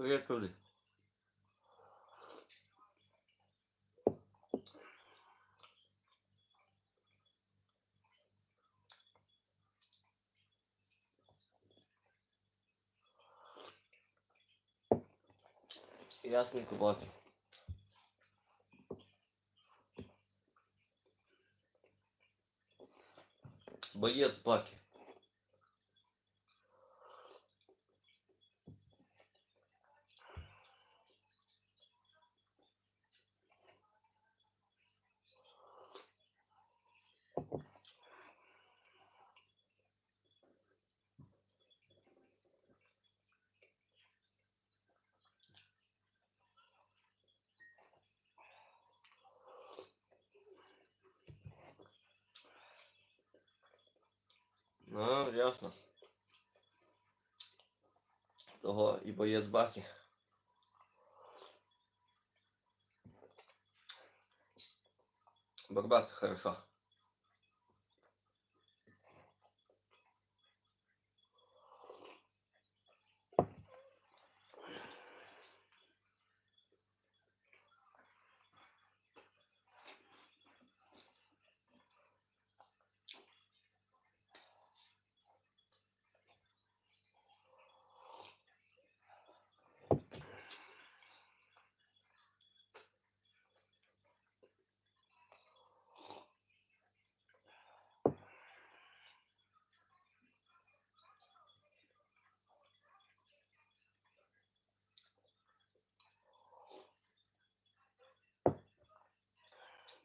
Приехали. Ясненько бачу. Боец баки. Ясно. Того і боєць баки. Борьба хорошо.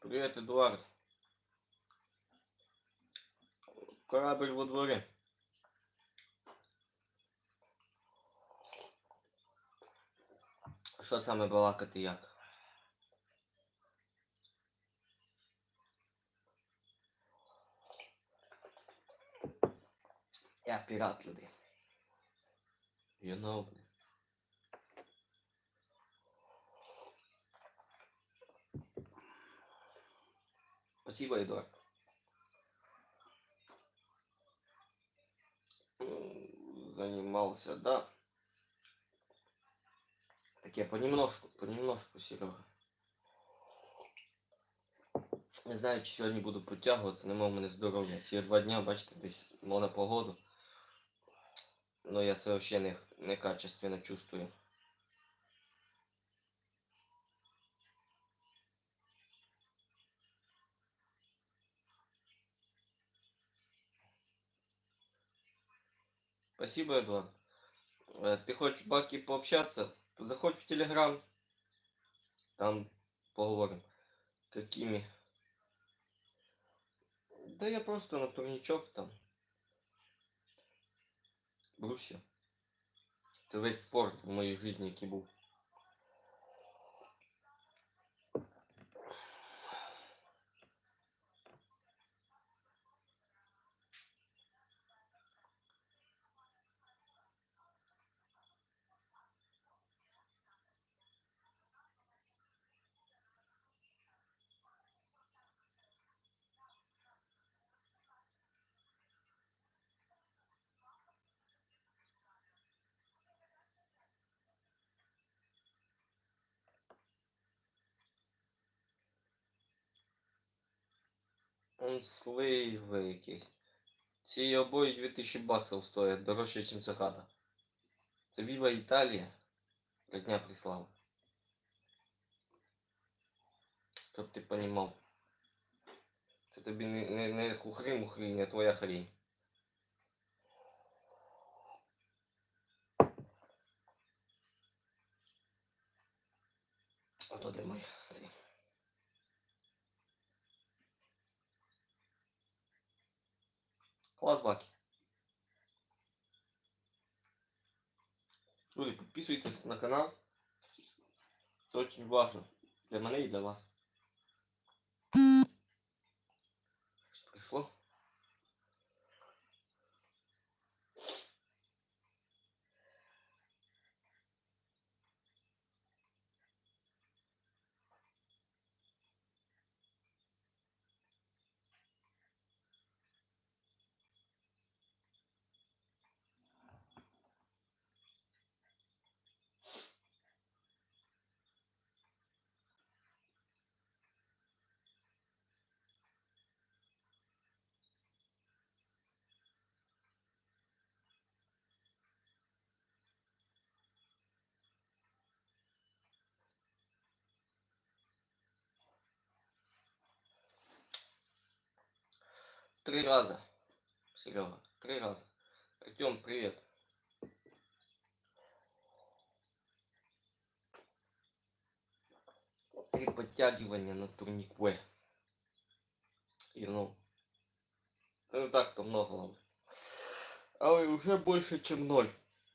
Привет, Эдуард. Корабль во дворе. Що саме балакати як? Я пірат, люди. You know. Спасибо, Эдуард. Занимался, да. Так я понемножку, понемножку, Серега. Не знаю, чи сьогодні буду протягуватися, нема в мене здоров'я. Ці два дня, бачите, десь мов на погоду. Но я себе взагалі не, некачественно чувствую. Спасибо, Эдуард. Э, Ты хочешь, Баки, пообщаться? Заходь в Телеграм. Там поговорим. Какими? Да я просто на турничок там. Бруся. Це весь спорт в моїй житті, який був. Он сливи якісь. Ці обої 2000 баксів стоять, дорожче, ніж ця хата. Це Віва Італія. Три дня прислав. Щоб ти понімав. Це тобі не, не, не хухри-мухри, не твоя хрень. Ото де мой цей. Класс. Люди, підписуйтесь на канал. Це очень важно для мене і для вас. Що Прийшло. Три раза. Серега, три раза. Артем, привет. Три подтягивания на турнике. И ну, це не так-то много надо. Але уже больше, чем ноль.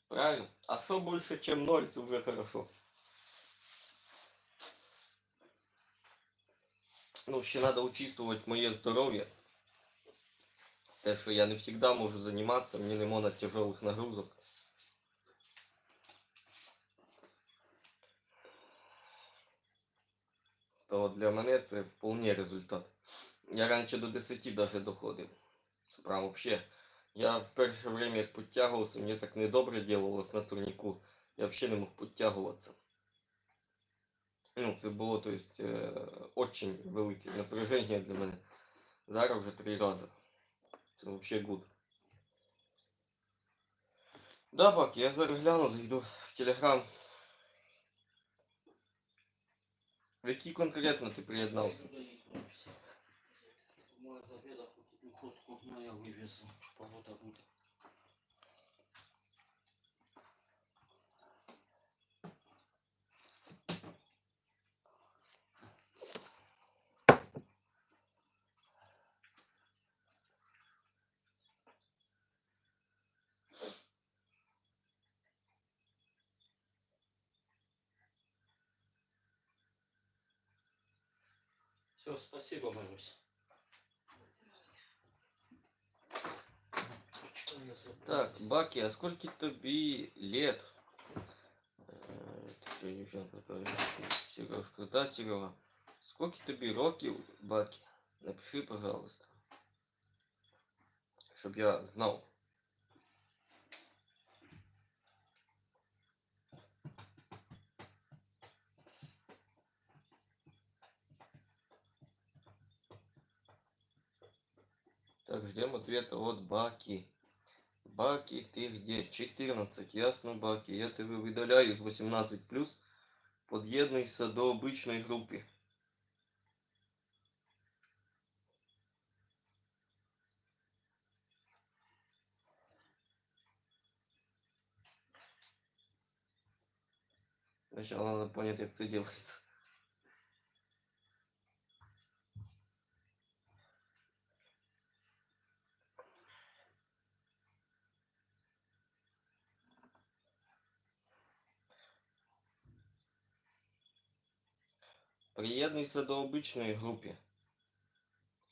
Правильно? А что больше, чем ноль, это уже хорошо. Ну, ще треба учитывать моє здоров'я. Те, що я не завжди можу займатися, мені не можна тяжелых нагрузок. То для мене це вполне результат. Я раніше до 10 даже доходив. Це прям вообще. Я в перше время як підтягувався, мені так недобре ділалось на турніку. Я взагалі не мог підтягуватися. Ну, це було, то есть, е, очень велике напряження для мене. Зараз вже три рази. Це вообще гуд. Да, Бак, я зараз гляну, зайду в Телеграм. В який конкретно ти приєднався? Думаю, за обеда хоть но я вывезу, что погода будет. Все, спасибо, Марусь. Что я забыл? Так, Баки, а скільки тобі лет? Е, ти що, дівчинка, така, Сережка, да, Серега? Скільки тобі років, Баки? Напиши, пожалуйста. Щоб я знав. Ждем ответа от Баки. Баки, ты где? 14. Ясно, Баки. Я тебе видаляю з 18+. Под'єднуйся до обичної групи. Сначала надо понять, как это делается. Приєднуйся до обичної групи.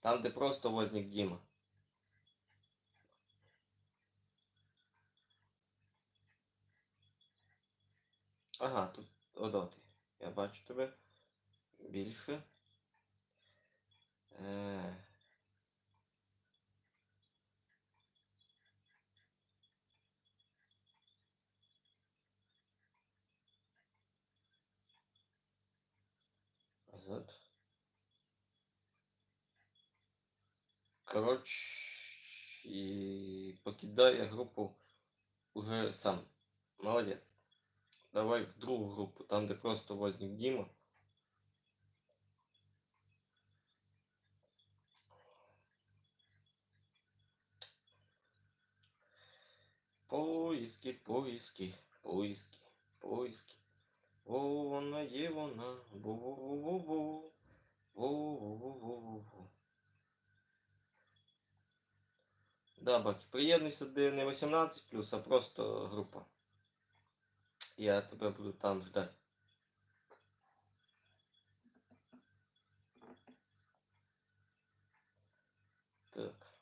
Там, де просто возник Діма. Ага, тут одоти. Я бачу тебе більше. Е... Назад. Короче, покидая группу уже сам. Молодец. Давай в другую группу, там где просто возник Дима. Поиски, поиски, поиски, поиски. О, вона є вона. Во-во-во-во-во. Да, Баки, приєднуйся, де не 18 а просто група. Я тебе буду там ждать. Так.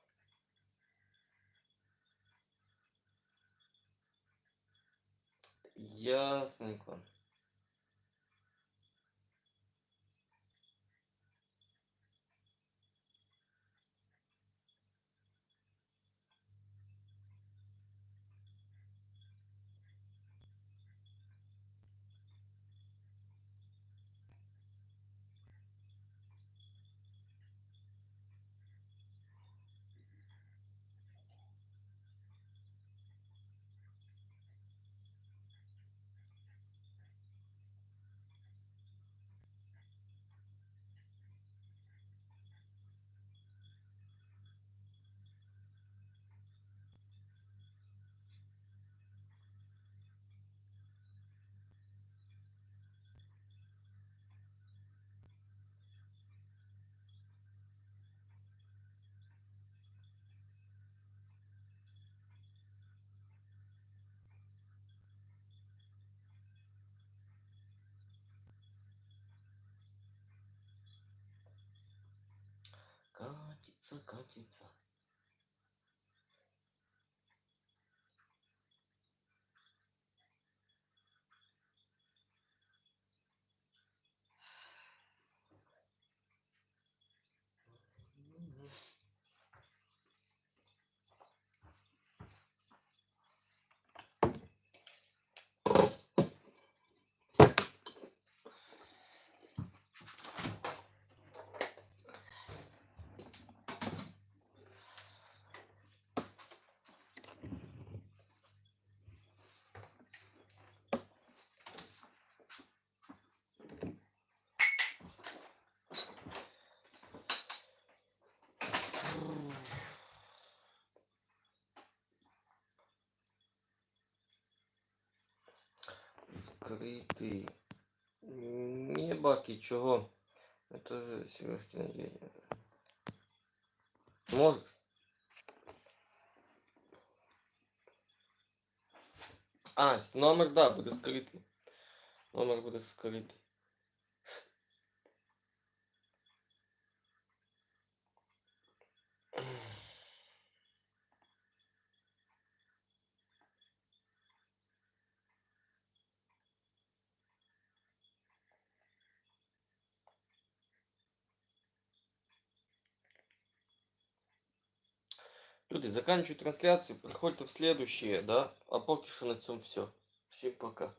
Ясненько. 自个儿紧张。Скрытый. Не баки, чего? Это же Сережкин день. Можешь? А, с- номер, да, буде скритий. Номер буде скритий. Люди, заканчиваю трансляцию, приходите в следующие, да? А поки на цьому все. Всем пока.